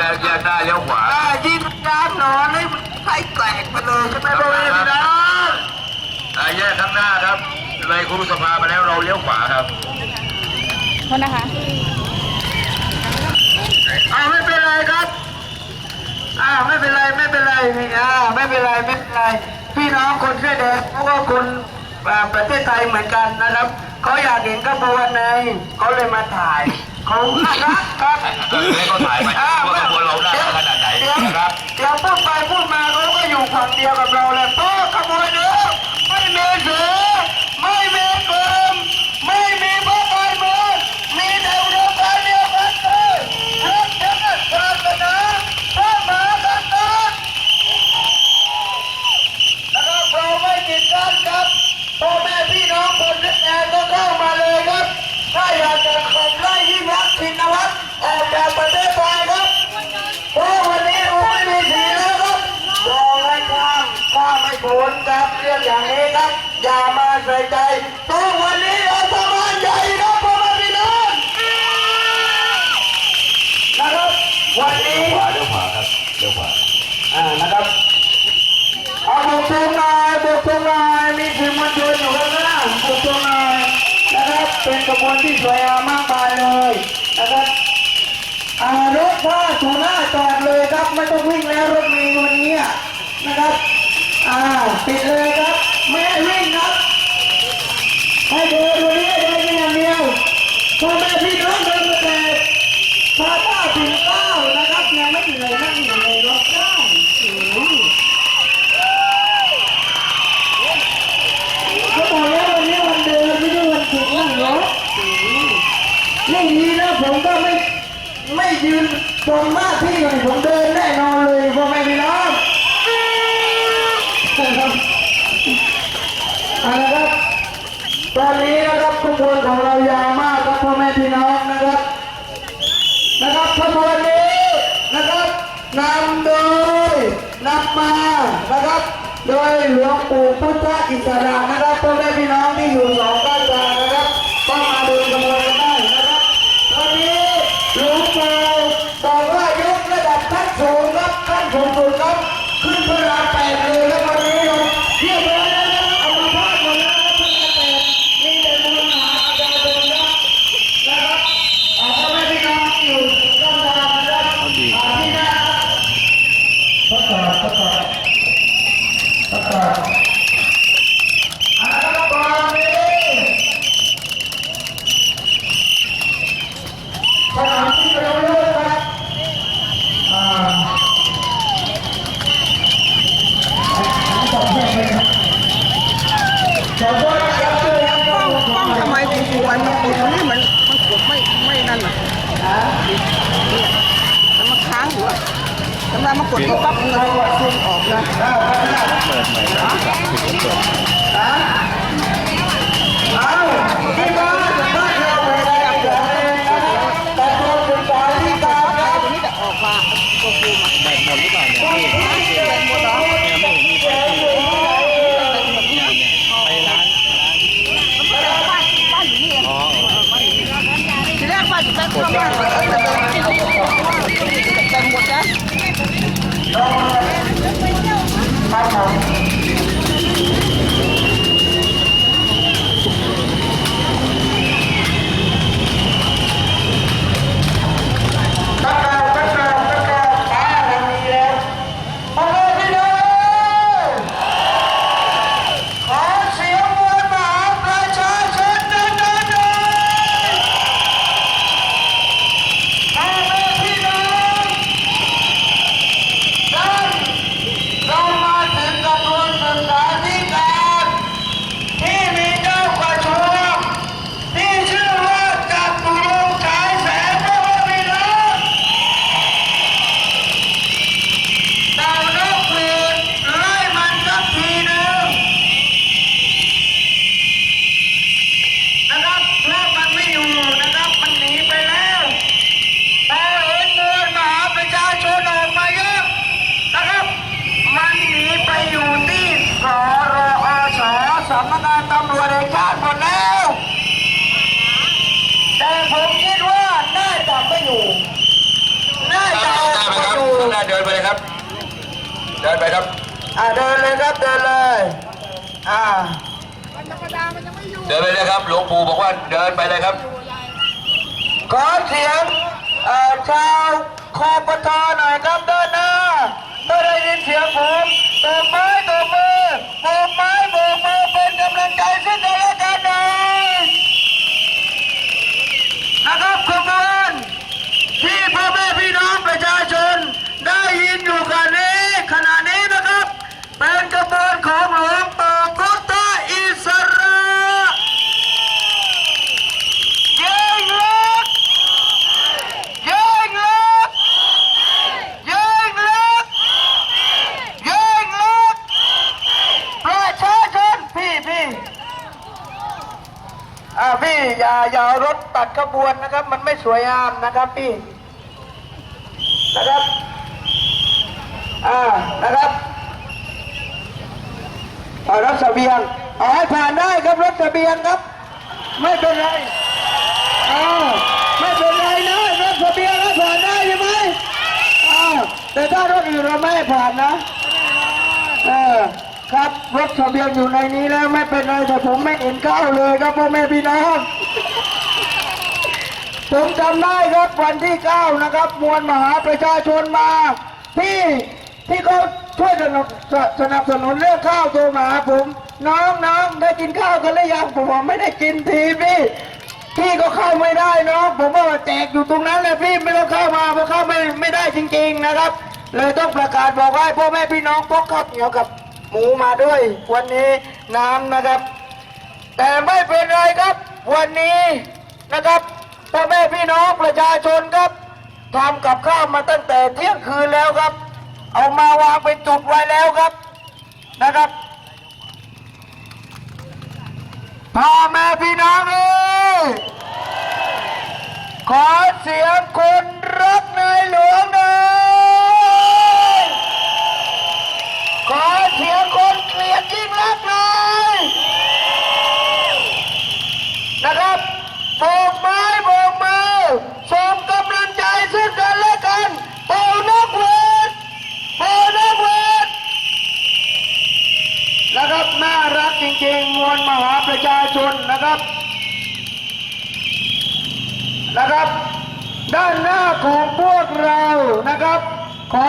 ยิงแยกแยกหน้าเลี้ยวขวาอ่ายิงน้ำนอนให้มันไส้แตกไปเลยใช่ไหมพ่อแม่พี่น้องอ่าแยกข้างหน้าครับเลยครูสภามาแล้วเราเลี้ยวขวาครับโทษนะคะอ่าไม่เป็นไรครับอ่าไม่เป็นไรไม่เป็นไรอ่าไม่เป็นไรไม่เป็นไรพี่น้องคนเสื้อแดงเขาก็คนอ่าประเทศไทยเหมือนกันนะครับเขาอยากเห็นขบวนในเขาเลยมาถ่าย เขารักครับให้เขาถ่ายไปว่าขบวนเราได้ขนาดไหน เดี๋ยว ครับ เดี๋ยวพูดไปพูดมาเขาก็อยู่ฝั่งเดียวกับเราแหละเพราะขบวนเนี้ยไม่มีเสือไม่มีกลมไม่มีพระไตรมือมีแต่อุดมการณ์เดียวกันเลยรักชาติศาสนาพระมหากษัตริย์นะครับเราไม่กิดกันครับพ่อแม่พี่น้องคนแอนก็เข้ามาเลยครับ ถ้าอยากจะขับไล่ยิ่งรักษณ์ชินวัตรออกจากประเทศไทยครับ เพราะวันนี้เราไม่มีสีแล้วครับบอกให้ข้าม ข้ามไม่พ้นครับเรื่องอย่างนี้ครับ อย่ามาใส่ใจเพราะวันนี้เราทำงานใหญ่ครับพ่อแม่พี่น้องนะครับ วันนี้ขวาเลี้ยวขวาครับเลี้ยวขวาอ่านะครับเอาบุกตรงหน่อยบุกตรงหน่อยมีสื่อมวลชนอยู่ข้างหน้าบุกตรงหน่อยนะครับเป็นกระบวนที่สวยงามมากมายเลยนะครับอารถถ้าถูหน้าจอดเลยครับไม่ต้องวิ่งแล้วรถเมล์วันนี้อะนะครับ อ่าปิดเลยครับไม่ให้วิ่งครับให้เดินวันนี้เดินเป็นอย่างเดียวพ่อแม่พี่น้องเดินมาแต่พาต้าถึงเก้านะครับยังไม่เหนื่อยนั่งอยู่ในรถได้โอ้โหเขาบอกแล้ววันนี้วันเดินไม่ใช่วันถูกนั่งรถอย่างนี้นะผมก็ไม่ไม่ยืนตรงหน้าที่เลยผมเดินแน่นอนเลยพ่อแม่พี่น้อง นะครับเอาละครับ ตอนนี้นะครับขบวนของเรายาวมากครับพ่อแม่พี่น้องนะครับ นะครับขบวนนี้นะครับนำโดยนำมานะครับ โดยหลวงปู่พุทธอิสระนะครับพ่อแม่พี่น้องที่อยู่สองก้านทางนะครับก็มาเดินขบวนกันได้นะครับวันนี้หลวงปู่บอกว่ายกระดับขั้นสูงครับขั้นสูงสุดครับขึ้นพระรามแปดเลยครับวันนี้ลงเรียบร้อยแล้วนะครับเอามาพาดหมดแล้วครับพระรามแปดมีแต่มวลมหาอาจารย์นะครับ นะครับอ่าพ่อแม่พี่น้องที่อยู่ด้านล่างนะครับอ่าที่หน้าประกาศประกาศประกาศอ่าแล้วตอนนี้สถานที่เราเลือกครับอ่าขอบคุณครับขอบคุณครับ กล้องกล้องทำไมถึงปล่อยมันกดนี่มันมันกดไม่ไม่นั่นน่ะแล้วมันค้างอยู่อะทำไมมันกดปั๊บมันก็ซูมอ อกนะเอา ดินไปครับ อ่าเดินเลยครับเดินเลย อ่าเดินไปเลยครับ หลวงปู่บอกว่าเดินไปเลยครับ ขอเสียงเอ่อชาวคอปทหน่อยครับเดินหน้าถ้าได้ยินเสียงผมตบไม้ตบมือโบกไม้โบกมือเป็นกำลังใจซึ่งกันและกันหน่อยนะครับขบวนที่พ่อแม่พี่น้องประชาชน ได้ยินอยู่กันนี้ขณะนี้นะครับ เป็นกระบวนของหลวงปู่พุทธอิสระ เย้งเลิกเย้งเลิกเย้งเลิกเย้งเลิกประชาชนพี่พี่ อ่าพี่อย่าอย่ารถตัดขบวนนะครับ มันไม่สวยงามนะครับพี่นะครับอ่านะครับรถเสบียงเอาให้ผ่านได้ครับรถเสบียงครับ ไม่เป็นไรอ้าไม่เป็นไรนะรถทะเบียนแล้วผ่านได้ใช่ไหมอ้าแต่ถ้ารถอื่นเราไม่ผ่านนะเออ ครับรถทะเบียนอยู่ในนี้แล้วไม่เป็นไรแต่ผมไม่เห็นเข้าเลยครับพ่อแม่พี่น้องผมจำได้ครับวันที่เก้านะครับ มวลมหาประชาชนมา ที่ที่เขาช่วยสนับสนับสนุนเรื่องข้าวโทรมาหาผม น้องน้องได้กินข้าวกันหรือยังผมบอกไม่ได้กินทีพี่พี่ก็เข้าไม่ได้เนาะผมว่าแจกอยู่ตรงนั้นเลยพี่ไม่ต้องเข้ามาเพราะเข้าไม่ไม่ได้จริง ๆนะครับ เลยต้องประกาศบอกให้พ่อแม่พี่น้องพกข้าวเหนียวกับ หมูมาด้วย วันนี้น้ำนะครับ แต่ไม่เป็นไรครับ วันนี้นะครับพ่อแม่พี่น้องประชาชนครับทำกับข้าวมาตั้งแต่เที่ยงคืนแล้วครับ เอามาวางเป็นจุดไว้แล้วครับนะครับพ่อแม่พี่น้องเอ้ยขอเสียงคน นะครับ ด้านหน้าของพวกเรานะครับของ